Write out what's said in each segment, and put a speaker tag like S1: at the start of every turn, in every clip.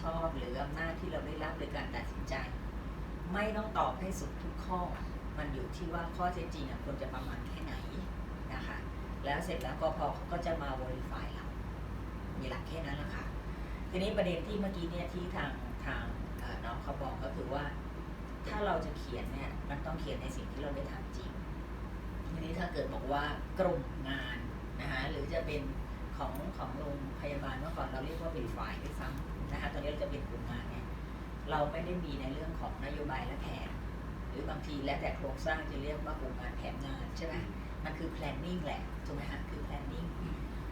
S1: ชอบหรืออำนาจที่เราได้รับโดยการตัดสินใจ ไม่ต้องตอบให้สุดทุกข้อ มันอยู่ที่ว่าข้อเท็จจริงควรจะประมาณแค่ไหนนะคะแล้วเสร็จแล้วก็พอเขาก็จะมา verify เรามีหลักแค่นั้นแหละค่ะทีนี้ประเด็นที่เมื่อกี้เนี่ยที่ทางทางน้องเขาบอกก็คือว่า ถ้าเราจะเขียนเนี่ยมันต้องเขียนในสิ่งที่เราได้ทำจริงทีนี้ถ้าเกิดบอกว่ากลุ่มงานนะคะหรือจะเป็น ของของโรงพยาบาลเมื่อก่อนเราเรียกว่า verify ด้วยซ้ำนะคะตอนนี้เราจะเป็นกลุ่มงานเนี่ยเราไม่ได้มีในเรื่องของนโยบายและแผนหรือบางทีแล้วแต่โครงสร้างจะเรียกว่ากลุ่มงานแผนงานใช่ไหมมันคือ planning แหละถูกไหมฮะคือ planning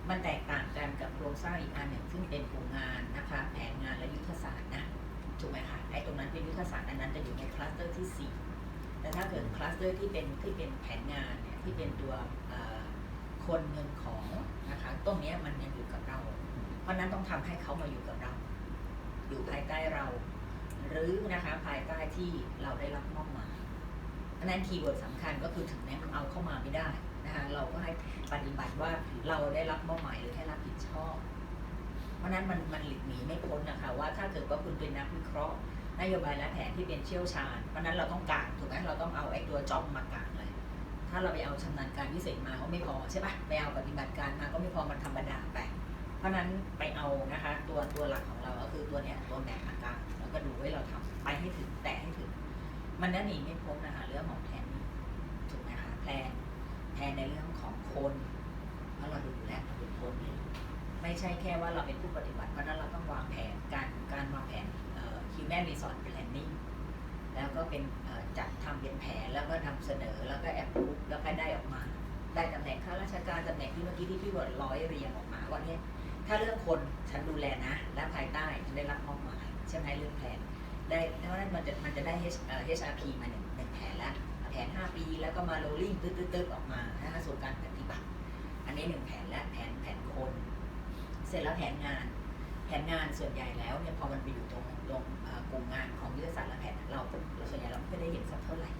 S1: มันแตกต่างกันกับโครงสร้างอีกอันหนึ่งซึ่งเป็นกลุ่มงานนะคะแผนงานและยุทธศาสตร์นะถูกไหมคะไอ้ตรงนั้นเป็นยุทธศาสตร์อันนั้นจะอยู่ในคลัสเตอร์ที่ 4 แต่ถ้าเกิดคลัสเตอร์ที่เป็นที่เป็นแผนงานเนี่ยที่เป็นตัวเอ่อ คนเงินของนะคะตรงนี้มันยังอยู่กับเรา เพราะนั้นต้องทำให้เขามาอยู่กับเรา อยู่ภายใต้เรา หรือนะคะภายใต้ที่เราได้รับมอบหมายเพราะนั้นคีย์เวิร์ดสำคัญก็คือถึงแม้มันเอาเข้ามาไม่ได้นะคะเราก็ให้ปฏิบัติว่าเราได้รับมอบหมายหรือให้รับผิดชอบ เพราะนั้นมันมันหลีกหนีไม่พ้นนะคะว่าถ้าเกิดว่าคุณเป็นนักวิเคราะห์นโยบายและแผนที่เป็นเชี่ยวชาญ เพราะนั้นเราต้องการถูกไหมเราต้องเอาไอ้ตัวจ็อบมากา ถ้าเราไปเอาชำนาญการพิเศษมาก็ไม่พอใช่ปะไปเอาปฏิบัติการมาก็ไม่พอมันธรรมดาไปเพราะนั้นไปเอานะคะตัวตัวหลักของเราก็คือตัวเนี้ยตัวแบกอากาศแล้วก็ดูให้เราทำไปให้ถึงแต่ให้ถึง มันนั่นหนีไม่พ้นนะคะเรื่องของแผนถูกไหมคะแผนแผนในเรื่องของคนเพราะเราดูแลเราเป็นคนเลยไม่ใช่แค่ว่าเราเป็นผู้ปฏิบัติเพราะนั้นเราต้องวางแผนการการวางแผนเอ่อ human resource planning เป็นจัดทำเป็นแผนแล้วก็นำเสนอแล้วก็แอปพูแล้วก็ได้ออกมา ได้ตำแหน่งข้าราชการตำแหน่งที่เมื่อกี้ที่พี่บดร้อยเรียงออกมาว่าเนี่ยถ้าเรื่องคนฉันดูแลนะ และภายใต้ฉันได้รับมอบหมายใช่ไหมเรื่องแผนได้เพราะฉะนั้นมันจะมันจะได้ H เอ่อ HRP มาหนึ่งหนึ่งแผนและแผน 5 ปีแล้วก็มาโรลลิ่งตึ๊ดตึ๊ดตึ๊ดออกมานะคะสู่การปฏิบัติ อันนี้หนึ่งแผนและแผนแผนคน เสร็จแล้วแผนงาน แผนงานส่วนใหญ่แล้วเนี่ยพอมันไปอยู่ตรงตรงกลุ่มงานของยุทธศาสตร์และแผนเราเราส่วนใหญ่เราไม่ได้เห็นสักเท่าไหร่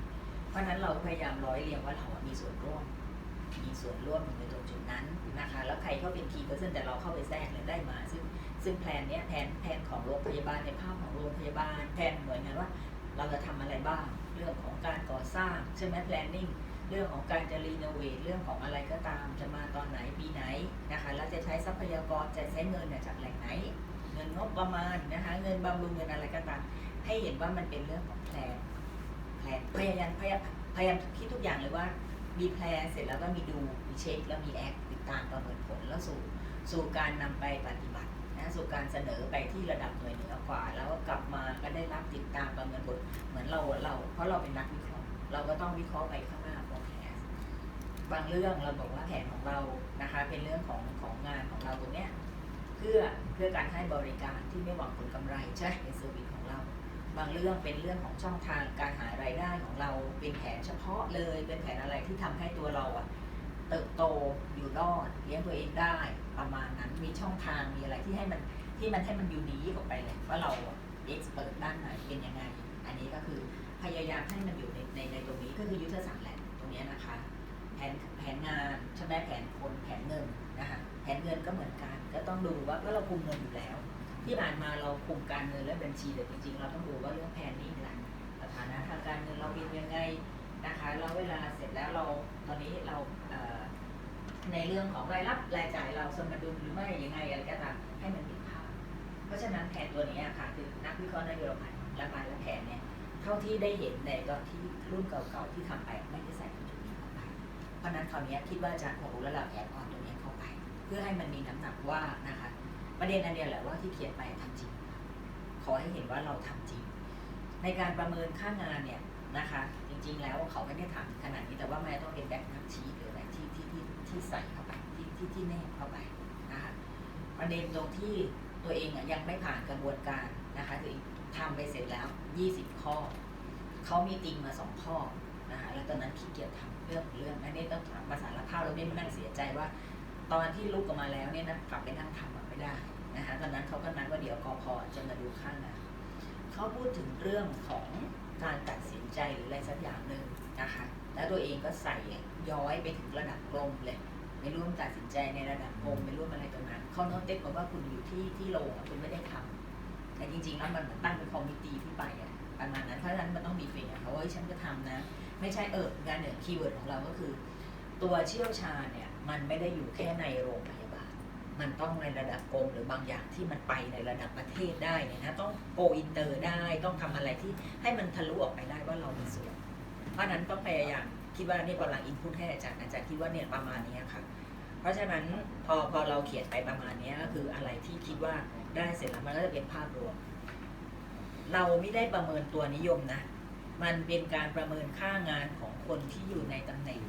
S1: เพราะนั้นเราพยายามร้อยเรียงว่าเรามีส่วนร่วม มีส่วนร่วมอยู่ในตรงจุดนั้นนะคะแล้วใครเข้าเป็นทีเปอร์เซ็นต์แต่เราเข้าไปแทรกเลยได้มา ซึ่งซึ่งแผนเนี้ยแผนแผนของโรงพยาบาลในภาพของโรงพยาบาลแผนเหมือนกันว่า เราจะทำอะไรบ้างเรื่องของการก่อสร้างใช่ไหม planning เรื่องของการจะรีโนเวทเรื่องของอะไรก็ตามจะมาตอนไหนปีไหนนะคะแล้วจะใช้ทรัพยากรจะใช้เงินจากแหล่งไหน เงินงบประมาณนะคะเงินบำรุงเงินอะไรก็ตาม ให้เห็นว่ามันเป็นเรื่องของแพลนแพลนพยายามพยายามพยายามคิดทุกอย่างเลยว่ามีแพลนเสร็จแล้วก็มีดูมีเช็คแล้วมีแอคติดตามประเมินผลแล้วสู่สู่การนำไปปฏิบัตินะสู่การเสนอไปที่ระดับหน่วยเหนือกว่า แล้วก็กลับมาก็ได้รับติดตามประเมินผลเหมือนเราเรา เพราะเราเป็นนักวิเคราะห์เราก็ต้องวิเคราะห์ไปข้างหน้า บางเรื่องเราบอกว่าแผนของเรานะคะ เป็นเรื่องของของงานของเราตรงเนี้ยเพื่อเพื่อการให้บริการที่ไม่หวังผลกำไรใช่ไหมเป็นเซอร์วิสของเรา บางเรื่องเป็นเรื่องของช่องทางการหารายได้ของเราเป็นแผนเฉพาะเลย เป็นแผนอะไรที่ทำให้ตัวเราอะเติบโตอยู่รอดเลี้ยงตัวเองได้ประมาณนั้นมีช่องทางมีอะไรที่ให้มันที่มันให้มันยูนีออกไปเลยว่าเราเอ็กซ์เปิดด้านไหนเป็นยังไง อันนี้ก็คือพยายามให้มันอยู่ในในในตรงนี้ก็คือยุทธศาสตร์แหละตรงนี้นะคะ แผนแผนงานใช่ไหมแผนคนแผนเงินนะคะแผนเงินก็เหมือนกัน ก็ต้องดูว่าก็เราคุมเงินอยู่แล้ว ที่ผ่านมาเราคุมการเงินและบัญชีแต่จริงๆ เราต้องดูว่าเรื่องแผนนี่แหละสถานะทางการเงินเราเป็นยังไงนะคะแล้วเวลาเสร็จแล้วเราตอนนี้เราเในเรื่องของรายรับรายจ่ายเราสมดุลหรือไม่ยังไงอะไรก็ตามให้มันมีภาพเพราะฉะนั้นแผนตัวนี้ค่ะคือนักวิเคราะห์นโยบายและบายและแผนเนี่ยเท่าที่ได้เห็นในตอนที่รุ่นเก่าๆที่ทำไปไม่ได้ใส่จุดนี้ เพราะนั้นคราวนี้คิดว่าอาจารย์คงรู้แล้วเราแอบออนตรงนี้เข้าไป เพื่อให้มันมีน้ำหนักว่านะคะประเด็นอันเดียวแหละว่าที่เขียนไปทำจริง ขอให้เห็นว่าเราทำจริง ในการประเมินค่างานเนี่ยนะคะ จริง ๆ แล้วเขาไม่ได้ถามขนาดนี้แต่ว่ามันต้องเป็นแบ็กนักชีหรืออะไรที่ที่ที่ที่ใส่เข้าไปที่ที่ที่แนบเข้าไปนะคะประเด็นตรงที่ตัวเองอะยังไม่ผ่านกระบวนการนะคะคือทำไปเสร็จแล้ว 20 ข้อ เขามีติงมาสองข้อ นะคะแล้วตอนนั้นขี้เกียจทำเรื่องเรื่องอันนี้ต้องถามภาสารภาพเราไม่นั่งเสียใจว่า ตอนที่ลุกออกมาแล้วเนี่ยนะกลับไปนั่งทำไม่ได้นะคะตอนนั้นเขาก็นัดว่าเดี๋ยวกอพอจะมาดูข้างงานเขาพูดถึงเรื่องของการตัดสินใจหรืออะไรสักอย่างหนึ่งนะคะแล้วตัวเองก็ใส่ย้อยไปถึงระดับกรมเลยไม่ร่วมตัดสินใจในระดับกรมไม่ร่วมอะไรตรงนั้นเขาโน้ตเต็กบอกว่าคุณอยู่ที่ที่โรงคุณไม่ได้ทำแต่จริงๆแล้วมันเหมือนตั้งเป็นคอมมิตี้ขึ้นไปอะประมาณนั้นเพราะฉะนั้นมันต้องมีเฟรนเขาว่าฉันจะทำนะ ไม่ใช่เอองานหนึ่งคีย์เวิร์ดของเราก็คือ ตัวเชี่ยวชาญเนี่ยมันไม่ได้อยู่แค่ในโรงพยาบาล มันต้องในระดับกรมหรือบางอย่างที่มันไปในระดับประเทศได้เนี่ยนะต้องโกอินเตอร์ได้ต้องทำอะไรที่ให้มันทะลุออกไปได้ว่าเรามีส่วนเพราะฉะนั้นต้องพยายามคิดว่านี่กำลังอินพุตให้อาจารย์อาจารย์คิดว่าเนี่ยประมาณนี้ค่ะเพราะฉะนั้นพอพอเราเขียนไปประมาณนี้ก็คืออะไรที่คิดว่าได้เสร็จแล้วมันก็จะเป็นภาพรวม เราไม่ได้ประเมินตัวนิยมนะ มันเป็นการประเมินค่างานของคนที่อยู่ในตำแหน่ง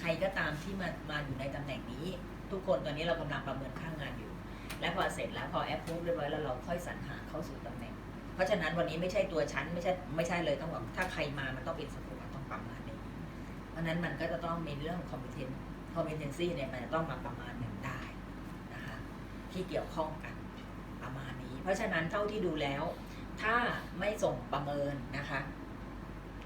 S1: ใครก็ตามที่มามาอยู่ในตำแหน่งนี้ ทุกคนตอนนี้เรากำลังประเมินค่างานอยู่ และพอเสร็จแล้วพอแอปพูฟเรียบร้อยแล้วเราค่อยสรรหาเข้าสู่ตำแหน่ง เพราะฉะนั้นวันนี้ไม่ใช่ตัวชั้นไม่ใช่ไม่ใช่เลยต้องบอกถ้าใครมามันต้องเป็นสกุลต้องประมาณนี้เพราะนั้นมันก็จะต้องมีเรื่อง competence competency เนี่ยมันจะต้องมาประมาณหนึ่งได้นะคะที่เกี่ยวข้องกันประมาณนี้ เพราะฉะนั้นเท่าที่ดูแล้ว ถ้าไม่ส่งประเมินนะคะ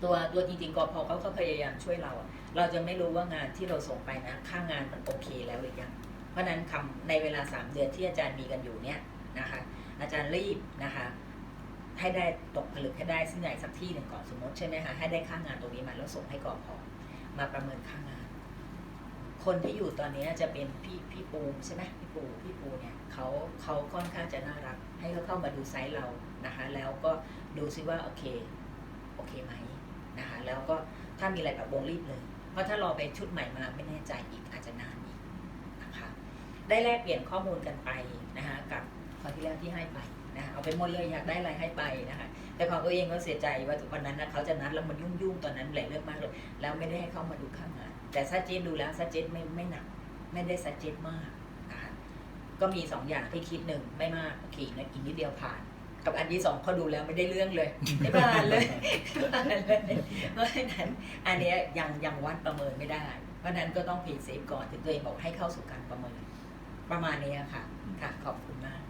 S1: ตัวตัวจริงๆกพเขาก็พยายามช่วยเราอะเราจะไม่รู้ว่างานที่เราส่งไปนะค่างานมันโอเคแล้วหรือยังเพราะนั้นคำในเวลา 3 เดือนที่อาจารย์มีกันอยู่เนี่ยนะคะอาจารย์รีบนะคะให้ได้ตกผลึกให้ได้สิ่งใดสักที่หนึ่งก่อนสมมติใช่ไหมคะให้ได้ค่างานตรงนี้มาแล้วส่งให้กอพอมาประเมินค่างาน คนที่อยู่ตอนนี้จะเป็นพี่พี่ปูใช่ไหมพี่ปูพี่ปูเนี่ยเขาเขาค่อนข้างจะน่ารัก ให้เขาเข้ามาดูไซต์เรานะคะ แล้วก็ดูซิว่าโอเคโอเคไหมนะคะ แล้วก็ถ้ามีอะไรแบบวงรีบเลย เพราะถ้ารอไปชุดใหม่มาไม่แน่ใจอีกอาจจะนานอีกนะคะได้แลกเปลี่ยนข้อมูลกันไปนะคะกับคราวที่แล้วที่ให้ไปนะคะเอาไปหมดเลยอยากได้อะไรให้ไปนะคะแต่ของตัวเองก็เสียใจว่าวันนั้นนะเขาจะนัดแล้วมันยุ่งๆตอนนั้นหลายเรื่องมากเลย แล้วไม่ได้ให้เข้ามาดูข้างงาน แต่ซัจเจนดูแล้วซัจเจนไม่ไม่หนัก ไม่ได้ซัจเจนมากนะคะก็มีสองอย่างที่คิดหนึ่งไม่มากโอเคนะอีกนิดเดียวผ่าน กับอันที่สองพอดูแล้วไม่ได้เรื่องเลยไม่ผ่านเลยไม่ผ่านเลยเพราะฉะนั้นอันเนี้ยยังยังวัดประเมินไม่ได้ เพราะฉะนั้นก็ต้องพีเซฟก่อนถึงตัวเองบอกให้เข้าสู่การประเมิน ประมาณนี้ค่ะค่ะขอบคุณมาก